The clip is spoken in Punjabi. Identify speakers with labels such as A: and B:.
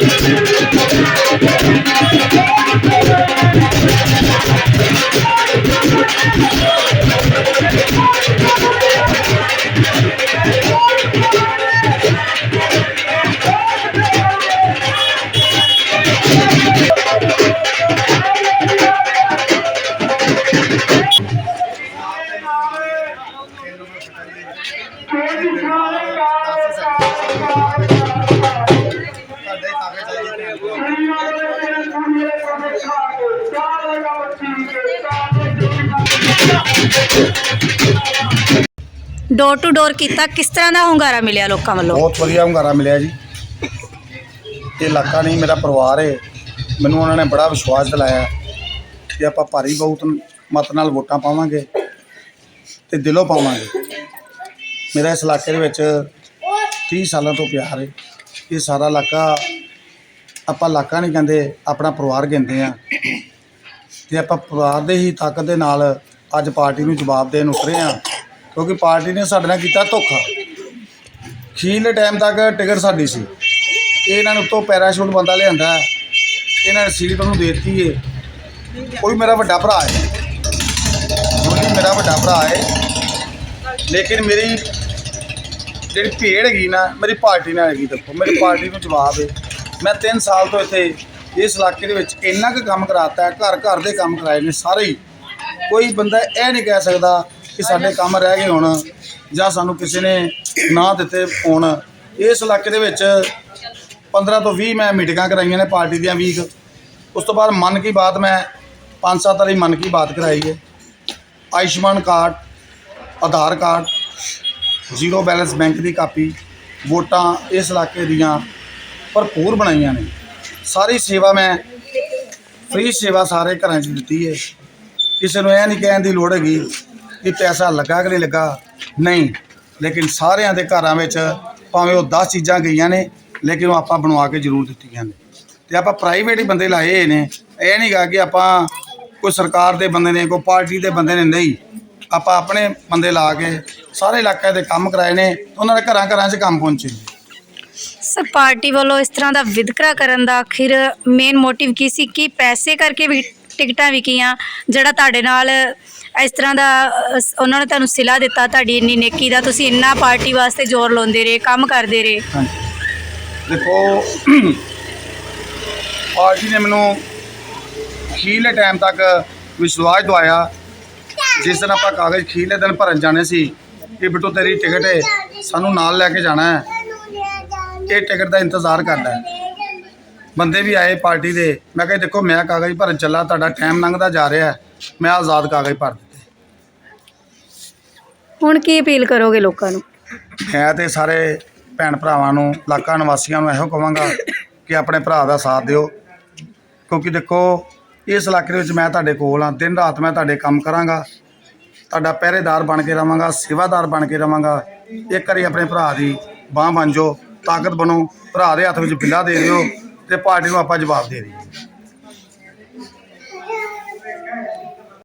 A: ハハハハ! ਡੋਰ ਟੂ ਡੋਰ ਕੀਤਾ, ਕਿਸ ਤਰ੍ਹਾਂ ਦਾ ਹੁੰਗਾਰਾ ਮਿਲਿਆ ਲੋਕਾਂ ਵੱਲੋਂ?
B: ਬਹੁਤ ਵਧੀਆ ਹੁੰਗਾਰਾ ਮਿਲਿਆ ਜੀ। ਇਹ ਇਲਾਕਾ ਨਹੀਂ, ਮੇਰਾ ਪਰਿਵਾਰ ਹੈ। ਮੈਨੂੰ ਉਹਨਾਂ ਨੇ ਬੜਾ ਵਿਸ਼ਵਾਸ ਦਿਲਾਇਆ ਕਿ ਆਪਾਂ ਭਾਰੀ ਬਹੁਤ ਮਤ ਨਾਲ ਵੋਟਾਂ ਪਾਵਾਂਗੇ ਤੇ ਦਿਲੋਂ ਪਾਵਾਂਗੇ। ਮੇਰਾ ਇਸ ਇਲਾਕੇ ਦੇ ਵਿੱਚ 30 ਸਾਲਾਂ ਤੋਂ ਪਿਆਰ ਹੈ। ਇਹ ਸਾਰਾ ਇਲਾਕਾ ਆਪਾਂ ਇਲਾਕਾ ਨਹੀਂ ਕਹਿੰਦੇ, ਆਪਣਾ ਪਰਿਵਾਰ ਕਹਿੰਦੇ ਆ ਤੇ ਆਪਾਂ ਪਰਿਵਾਰ ਦੇ ਹੀ ਤਾਕਤ ਦੇ ਨਾਲ ਅੱਜ ਪਾਰਟੀ ਨੂੰ ਜਵਾਬ ਦੇਣ ਉਤਰੇ ਆ ਕਿਉਂਕਿ ਪਾਰਟੀ ਨੇ ਸਾਡੇ ਨਾਲ ਕੀਤਾ ਧੋਖਾ। ਅਖੀਰਲੇ ਟਾਈਮ ਤੱਕ ਟਿਕਟ ਸਾਡੀ ਸੀ। ਇਹਨਾਂ ਨੇ ਉੱਤੋਂ ਪੈਰਾਸ਼ੂਟ ਬੰਦਾ ਲਿਆਂਦਾ ਇਹਨਾਂ ਨੇ ਸੀਟ ਉਹਨੂੰ ਦੇ ਦਿੱਤੀ ਏ। ਕੋਈ ਮੇਰਾ ਵੱਡਾ ਭਰਾ ਹੈ। ਕੋਈ ਮੇਰਾ ਵੱਡਾ ਭਰਾ ਹੈ। ਲੇਕਿਨ ਮੇਰੀ ਜਿਹੜੀ ਭੇੜ ਹੈਗੀ ਨਾ, ਮੇਰੀ ਪਾਰਟੀ ਨਾਲ ਹੈਗੀ, ਦੇਖੋ, ਮੇਰੀ ਪਾਰਟੀ ਨੂੰ ਜਵਾਬ ਹੈ ਮੈਂ 3 ਸਾਲ ਤੋਂ ਇੱਥੇ ਇਸ ਇਲਾਕੇ ਦੇ ਵਿੱਚ ਇੰਨਾ ਕੁ ਕੰਮ ਕਰਾਤਾ ਘਰ ਘਰ ਦੇ ਕੰਮ ਕਰਾਏ ਨੇ ਸਾਰੇ ਹੀ। ਕੋਈ ਬੰਦਾ ਇਹ ਨਹੀਂ ਕਹਿ ਸਕਦਾ ਕਿ ਸਾਡੇ ਕੰਮ ਰਹਿ ਗਏ ਹੁਣ ਜਾਂ ਸਾਨੂੰ ਕਿਸੇ ਨੇ ਨਾ ਦਿੱਤੇ ਹੋਣ। ਇਸ ਇਲਾਕੇ ਦੇ ਵਿੱਚ 15 ਤੋਂ 20 ਮੈਂ ਮੀਟਿੰਗਾਂ ਕਰਾਈਆਂ ਨੇ ਪਾਰਟੀ ਦੀਆਂ 20 ਉਸ ਤੋਂ ਬਾਅਦ ਮਨ ਕੀ ਬਾਤ ਮੈਂ ਪੰਜ ਸੱਤ ਵਾਰੀ ਮਨ ਕੀ ਬਾਤ ਕਰਾਈ ਹੈ। Ayushman card, Aadhaar card, zero balance bank ਦੀ ਕਾਪੀ, ਵੋਟਾਂ ਇਸ ਇਲਾਕੇ ਦੀਆਂ ਭਰਪੂਰ ਬਣਾਈਆਂ ਨੇ। ਸਾਰੀ ਸੇਵਾ ਮੈਂ ਫ੍ਰੀ ਸੇਵਾ ਸਾਰੇ ਘਰਾਂ 'ਚ ਦਿੱਤੀ ਹੈ ਕਿਸੇ ਨੂੰ ਇਹ ਨਹੀਂ ਕਹਿਣ ਦੀ ਲੋੜ ਹੈਗੀ ਕਿ ਪੈਸਾ ਲੱਗਾ ਕਿ ਨਹੀਂ ਲੱਗਾ। ਨਹੀਂ, ਲੇਕਿਨ ਸਾਰਿਆਂ ਦੇ ਘਰਾਂ ਵਿੱਚ ਭਾਵੇਂ ਉਹ 10 ਚੀਜ਼ਾਂ ਗਈਆਂ ਨੇ, ਲੇਕਿਨ ਉਹ ਆਪਾਂ ਬਣਵਾ ਕੇ ਜ਼ਰੂਰ ਦਿੱਤੀਆਂ ਨੇ। ਤੇ ਆਪਾਂ ਪ੍ਰਾਈਵੇਟ ਹੀ ਬੰਦੇ ਲਾਏ ਨੇ। ਇਹ ਨਹੀਂ ਗਾ ਕਿ ਆਪਾਂ ਕੋਈ ਸਰਕਾਰ ਦੇ ਬੰਦੇ ਨੇ, ਕੋਈ ਪਾਰਟੀ ਦੇ ਬੰਦੇ ਨੇ, ਨਹੀਂ। ਆਪਾਂ ਆਪਣੇ ਬੰਦੇ ਲਾ ਕੇ ਸਾਰੇ ਇਲਾਕੇ ਦੇ ਕੰਮ ਕਰਾਏ ਨੇ ਉਹਨਾਂ ਦੇ ਘਰਾਂ ਘਰਾਂ 'ਚ ਕੰਮ ਪਹੁੰਚੇ ਨੇ।
A: ਸਰ ਪਾਰਟੀ ਵੱਲੋਂ ਇਸ ਤਰ੍ਹਾਂ ਦਾ ਵਿਦਕਰਾ ਕਰਨ ਦਾ ਆਖਿਰ ਮੇਨ ਮੋਟਿਵ ਕੀ ਸੀ? ਕਿ ਪੈਸੇ ਕਰਕੇ ਵੀ ਟਿਕਟਾਂ ਵਿਕੀਆਂ? ਜਿਹੜਾ ਤੁਹਾਡੇ ਨਾਲ ਇਸ ਤਰ੍ਹਾਂ ਦਾ ਅ, ਉਹਨਾਂ ਨੇ ਤੁਹਾਨੂੰ ਸਿਲਾ ਦਿੱਤਾ ਤੁਹਾਡੀ ਇੰਨੀ ਨੇਕੀ ਦਾ ਤੁਸੀਂ ਇੰਨਾ ਪਾਰਟੀ ਵਾਸਤੇ ਜ਼ੋਰ ਲਾਉਂਦੇ ਰਹੇ ਕੰਮ ਕਰਦੇ ਰਹੇ।
B: ਹਾਂਜੀ। ਦੇਖੋ ਪਾਰਟੀ ਨੇ ਮੈਨੂੰ ਅਖੀਰਲੇ ਟਾਈਮ ਤੱਕ ਵਿਸ਼ਵਾਸ ਦਵਾਇਆ। ਜਿਸ ਦਿਨ ਆਪਾਂ ਕਾਗਜ਼ ਅਖੀਰਲੇ ਦਿਨ ਭਰਨ ਜਾਣੇ ਸੀ ਕਿ ਬਿੱਟੂ ਤੇਰੀ ਟਿਕਟ ਹੈ ਸਾਨੂੰ ਨਾਲ ਲੈ ਕੇ ਜਾਣਾ ਹੈ। ਇਹ ਟਿਕਟ ਦਾ ਇੰਤਜ਼ਾਰ ਕਰਦਾ ਹੈ। ਬੰਦੇ ਵੀ ਆਏ ਪਾਰਟੀ ਦੇ। ਮੈਂ ਕਿਹਾ ਦੇਖੋ ਮੈਂ ਕਾਗਜ਼ ਭਰਨ ਚੱਲਾ ਤੁਹਾਡਾ ਟਾਈਮ ਲੰਘਦਾ ਜਾ ਰਿਹਾ ਹੈ। ਮੈਂ ਆਜ਼ਾਦ ਕਾਗਜ਼ ਭਰ ਦਿੱਤੇ।
A: ਹੁਣ ਕੀ ਅਪੀਲ ਕਰੋਗੇ ਲੋਕਾਂ ਨੂੰ?
B: ਮੈਂ ਤੇ ਸਾਰੇ ਭੈਣ ਭਰਾਵਾਂ ਨੂੰ ਇਲਾਕਾ ਨਿਵਾਸੀਆਂ ਨੂੰ ਇਹੋ ਕਹਾਂਗਾ ਕਿ ਆਪਣੇ ਭਰਾ ਦਾ ਸਾਥ ਦਿਓ। ਕਿਉਂਕਿ ਦੇਖੋ ਇਸ ਇਲਾਕੇ ਦੇ ਵਿੱਚ ਮੈਂ ਤੁਹਾਡੇ ਕੋਲ ਹਾਂ। ਦਿਨ ਰਾਤ ਮੈਂ ਤੁਹਾਡੇ ਕੰਮ ਕਰਾਂਗਾ। ਤੁਹਾਡਾ ਪਹਿਰੇਦਾਰ ਬਣ ਕੇ ਰਵਾਂਗਾ ਸੇਵਾਦਾਰ ਬਣ ਕੇ ਰਵਾਂਗਾ। ਇੱਕ ਵਾਰੀ ਆਪਣੇ ਭਰਾ ਦੀ ਬਾਹ ਬਣ ਜਾਓ ਤਾਕਤ ਬਣੋ, ਭਰਾ ਦੇ ਹੱਥ ਵਿੱਚ ਬਿੱਲਾ ਦੇ ਦਿਓ ਤੇ ਪਾਰਟੀ ਨੂੰ ਆਪਾਂ ਜਵਾਬ ਦੇ ਦਈਏ।